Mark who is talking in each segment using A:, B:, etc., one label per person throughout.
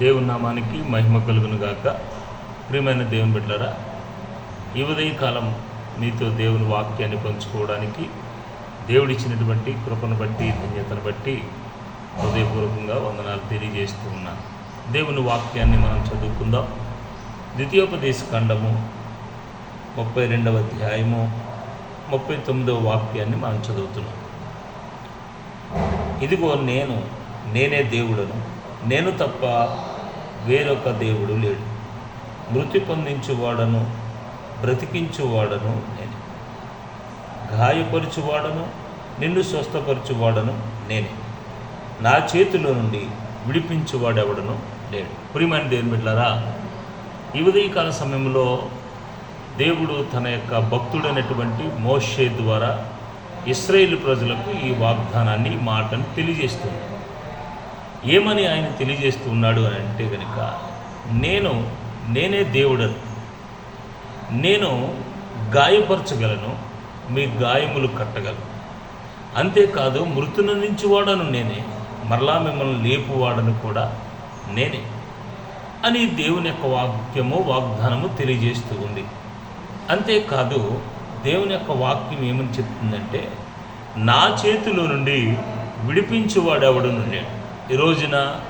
A: దేవుని నామానికి మహిమ కలుగును గాక. ప్రియమైన దేవుని బిడ్డలారా ఈ ఉదయ కాలం మీతో దేవుని వాక్యాన్ని పంచుకోవడానికి దేవుడిచ్చినటువంటి కృపను బట్టి ధన్యతను బట్టి హృదయపూర్వకంగా వందనాలు తెలియజేస్తూ ఉన్నాను దేవుని వాక్యాన్ని మనం చదువుకుందాం. ద్వితీయోపదేశ ఖండము ముప్పై రెండవ అధ్యాయము ముప్పై తొమ్మిదవ వాక్యాన్ని మనం చదువుతున్నాం. ఇదిగో నేను నేనే దేవుడను నేను తప్ప వేరొక దేవుడు లేడు. మృతి పొందించువాడను బ్రతికించువాడను నేనే. గాయపరుచువాడను నిన్ను స్వస్థపరచువాడను నేనే. నా చేతిలో నుండి విడిపించువాడెవడను లేడు. ప్రియమైన దేవుని బిడ్డారా ఈ ఉదయకాల సమయంలో దేవుడు తన యొక్క భక్తుడైనటువంటి మోషే ద్వారా ఇస్రాయేల్ ప్రజలకు ఈ వాగ్దానాన్ని మాటను తెలియజేస్తుంది ఏమని ఆయన తెలియజేస్తూ ఉన్నాడు అని అంటే కనుక నేను నేనే దేవుడను. నేను గాయపరచగలను మీ గాయములు కట్టగలను. అంతేకాదు మృతుల నుంచి వాడను నేనే మరలా మిమ్మల్ని లేపువాడను కూడా నేనే అని దేవుని యొక్క వాక్యము వాగ్దానము తెలియజేస్తూ ఉంది. అంతేకాదు దేవుని యొక్క వాక్యం ఏమని చెప్తుందంటే నా చేతిలో నుండి విడిపించువాడెవడు నుండి ఈ రోజున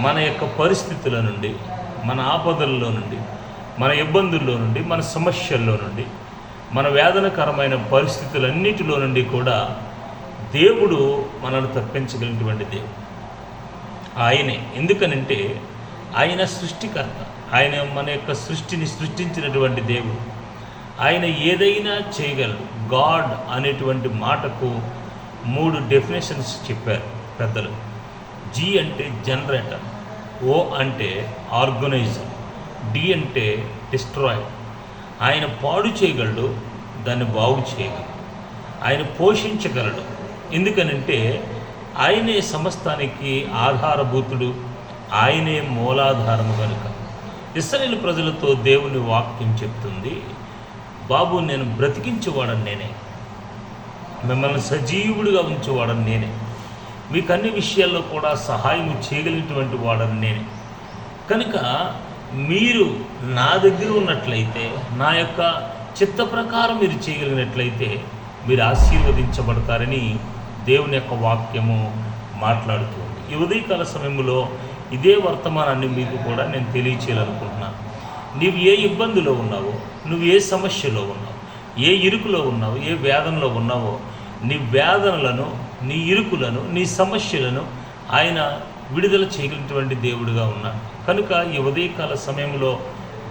A: మన యొక్క పరిస్థితుల నుండి మన ఆపదల్లో నుండి మన ఇబ్బందుల్లో నుండి మన సమస్యల్లో నుండి మన వేదనకరమైన పరిస్థితులన్నిటిలో నుండి కూడా దేవుడు మనల్ని తప్పించగలిగినటువంటి దేవుడు. ఆయనే. ఎందుకనంటే ఆయన సృష్టికర్త. ఆయన మన యొక్క సృష్టిని సృష్టించినటువంటి దేవుడు. ఆయన ఏదైనా చేయగలడు. గాడ్ అనేటువంటి మాటకు మూడు డెఫినేషన్స్ చెప్పారు పెద్దలు. జీ అంటే జనరేటర్ ఓ అంటే ఆర్గనైజర్ డి అంటే డిస్ట్రాయ్ ఆయన పాడు చేయగలడు దాన్ని బాగు చేయగలడు. ఆయన పోషించగలడు. ఎందుకనంటే ఆయనే సమస్తానికి ఆధారభూతుడు ఆయనే మూలాధారము కనుక ఇస్రాయేల్ ప్రజలతో దేవుని వాక్యం చెప్తుంది బాబు నేను బ్రతికించేవాడని నేనే. మిమ్మల్ని సజీవుడిగా ఉంచేవాడని నేనే. మీకు అన్ని విషయాల్లో కూడా సహాయం చేయగలిగినటువంటి వాడని నేను. కనుక మీరు నా దగ్గర ఉన్నట్లయితే నా యొక్క చిత్త ప్రకారం మీరు చేయగలిగినట్లయితే మీరు ఆశీర్వదించబడతారని దేవుని యొక్క వాక్యము మాట్లాడుతుంది ఈ ఉదయకాల సమయంలో ఇదే వర్తమానాన్ని మీకు కూడా నేను తెలియచేయాలనుకుంటున్నాను నీవు ఏ ఇబ్బందిలో ఉన్నావో నువ్వు ఏ సమస్యలో ఉన్నావు ఏ ఇరుకులో ఉన్నావు ఏ వేదనలో ఉన్నావో నీ వేదనలను నీ ఇరుకులను నీ సమస్యలను ఆయన విడుదల చేయగలిగినటువంటి దేవుడిగా ఉన్నాడు. కనుక ఈ ఉదయకాల సమయంలో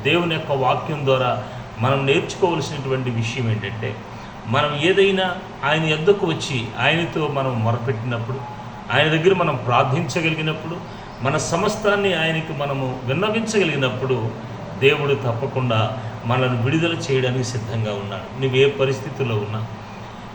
A: దేవుని యొక్క వాక్యం ద్వారా మనం నేర్చుకోవలసినటువంటి విషయం ఏంటంటే మనం ఏదైనా ఆయన ఎద్దకు వచ్చి ఆయనతో మనం మొరపెట్టినప్పుడు ఆయన దగ్గర మనం ప్రార్థించగలిగినప్పుడు మన సమస్తాన్ని ఆయనకి మనము విన్నవించగలిగినప్పుడు దేవుడు తప్పకుండా మనల్ని విడుదల చేయడానికి సిద్ధంగా ఉన్నాడు. నువ్వు ఏ పరిస్థితుల్లో ఉన్నా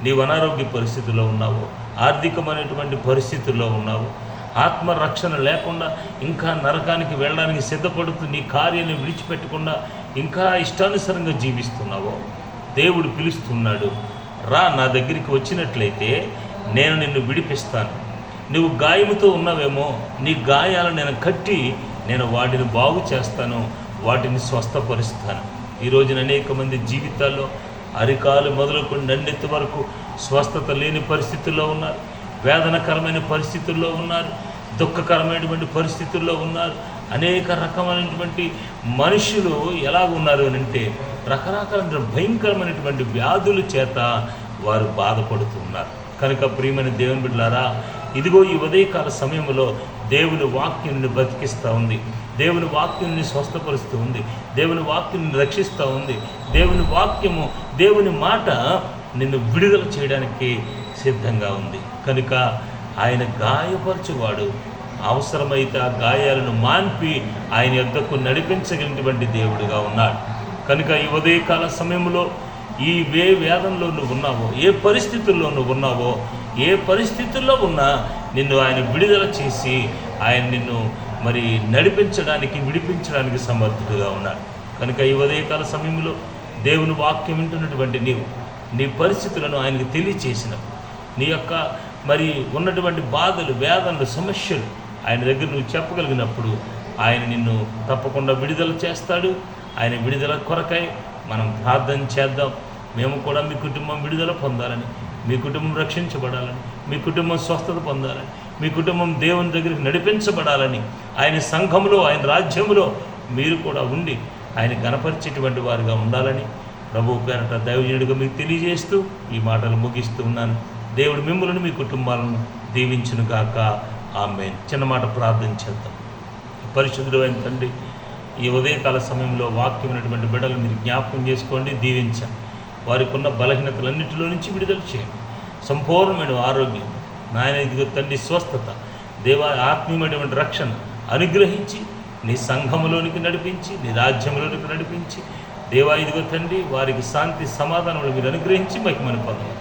A: నీవు అనారోగ్య పరిస్థితుల్లో ఉన్నావో ఆర్థికమైనటువంటి పరిస్థితుల్లో ఉన్నావు. ఆత్మరక్షణ లేకుండా ఇంకా నరకానికి వెళ్ళడానికి సిద్ధపడుతూ నీ కార్యాన్ని విడిచిపెట్టకుండా ఇంకా ఇష్టానుసారంగా జీవిస్తున్నావో. దేవుడు పిలుస్తున్నాడు రా నా దగ్గరికి వచ్చినట్లయితే నేను నిన్ను విడిపిస్తాను. నువ్వు గాయముతో ఉన్నావేమో నీ గాయాలను నేను కట్టి నేను వాటిని బాగు చేస్తాను వాటిని స్వస్థపరుస్తాను. ఈ రోజున అనేక మంది జీవితాల్లో అరికాలు మొదలుకొని నండెత్తి వరకు స్వస్థత లేని పరిస్థితుల్లో ఉన్నారు. వేదనకరమైన పరిస్థితుల్లో ఉన్నారు. దుఃఖకరమైనటువంటి పరిస్థితుల్లో ఉన్నారు. అనేక రకమైనటువంటి మనుషులు ఎలా ఉన్నారు అని అంటే రకరకాల భయంకరమైనటువంటి వ్యాధుల చేత వారు బాధపడుతున్నారు. కనుక ప్రియమైన దేవుని బిడ్డలారా ఇదిగో ఈ ఉదయకాల సమయంలో దేవుని వాక్యాన్ని బతికిస్తూ ఉంది. దేవుని వాక్యాన్ని స్వస్థపరుస్తూ ఉంది. దేవుని వాక్యాన్ని రక్షిస్తూ ఉంది. దేవుని వాక్యము దేవుని మాట నిన్ను విడుదల చేయడానికి సిద్ధంగా ఉంది. కనుక ఆయన గాయపరచువాడు అవసరమైతే ఆ గాయాలను మాన్పి ఆయన యొద్దకు నడిపించగలిగినటువంటి దేవుడిగా ఉన్నాడు. కనుక ఈ ఉదయకాల సమయంలో ఈ వే వేదంలో నువ్వు ఉన్నావో ఏ పరిస్థితుల్లో నువ్వు ఉన్నావో ఏ పరిస్థితుల్లో ఉన్నా నిన్ను ఆయన విడుదల చేసి ఆయన నిన్ను మరి నడిపించడానికి విడిపించడానికి సమర్థుడుగా ఉన్నాడు. కనుక ఈ ఉదయకాల సమయంలో దేవుని వాక్యం వింటున్నటువంటి నీవు నీ పరిస్థితులను ఆయనకు తెలియచేసిన నీ యొక్క మరి ఉన్నటువంటి బాధలు వేదనలు సమస్యలు ఆయన దగ్గర నువ్వు చెప్పగలిగినప్పుడు ఆయన నిన్ను తప్పకుండా విడుదల చేస్తాడు. ఆయన విడుదల కొరకై మనం ప్రార్థన చేద్దాం. మేము కూడా మీ కుటుంబం విడుదల పొందాలని మీ కుటుంబం రక్షించబడాలని మీ కుటుంబం స్వస్థత పొందాలని మీ కుటుంబం దేవుని దగ్గరికి నడిపించబడాలని ఆయన సంఘములో ఆయన రాజ్యములో మీరు కూడా ఉండి ఆయన గణపరిచేటువంటి వారిగా ఉండాలని ప్రభు పేరట దైవజనుడిగా మీకు తెలియజేస్తూ ఈ మాటలు ముగిస్తూ ఉన్నాను. దేవుడు మిమ్మల్ని మీ కుటుంబాలను దీవించును కాక ఆమె చిన్న మాట ప్రార్థన చేద్దాం. పరిశుద్ధుడు అయిన తండ్రి ఈ ఉదయకాల సమయంలో వాక్యమైనటువంటి బిడ్డలు మీరు జ్ఞాపకం చేసుకోండి దీవించండి. వారికి ఉన్న బలహీనతలన్నింటిలో నుంచి విడుదల చేయండి. సంపూర్ణమైన ఆరోగ్యం నాయన ఇదిగో తండ్రి స్వస్థత దేవా ఆత్మీయమైనటువంటి రక్షణ అనుగ్రహించి నీ సంఘములోనికి నడిపించి నీ రాజ్యంలోనికి నడిపించి దేవా ఇదిగో తండ్రి వారికి శాంతి సమాధానములు మీరు అనుగ్రహించి మహిమను పొందాలి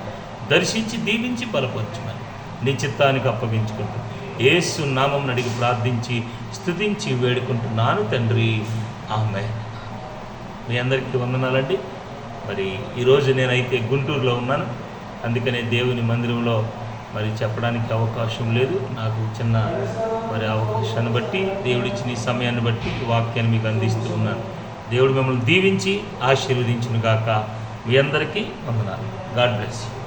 A: దర్శించి దీవించి బలపరచమని నీ చిత్తానికి అప్పగించుకుంటూ ఏసు నామం అడిగి ప్రార్థించి స్థుతించి వేడుకుంటున్నాను తండ్రి. ఆమె మీ అందరికీ వందనాలండి. మరి ఈరోజు నేనైతే గుంటూరులో ఉన్నాను. అందుకనే దేవుని మందిరంలో మరి చెప్పడానికి అవకాశం లేదు. నాకు చిన్న మరి అవకాశాన్ని బట్టి దేవుడిచ్చిన ఈ సమయాన్ని బట్టి వాక్యాన్ని మీకు అందిస్తూ ఉన్నాను. దేవుడు మిమ్మల్ని దీవించి ఆశీర్వదించును గాక మీ అందరికీ వందనాలు. God bless you.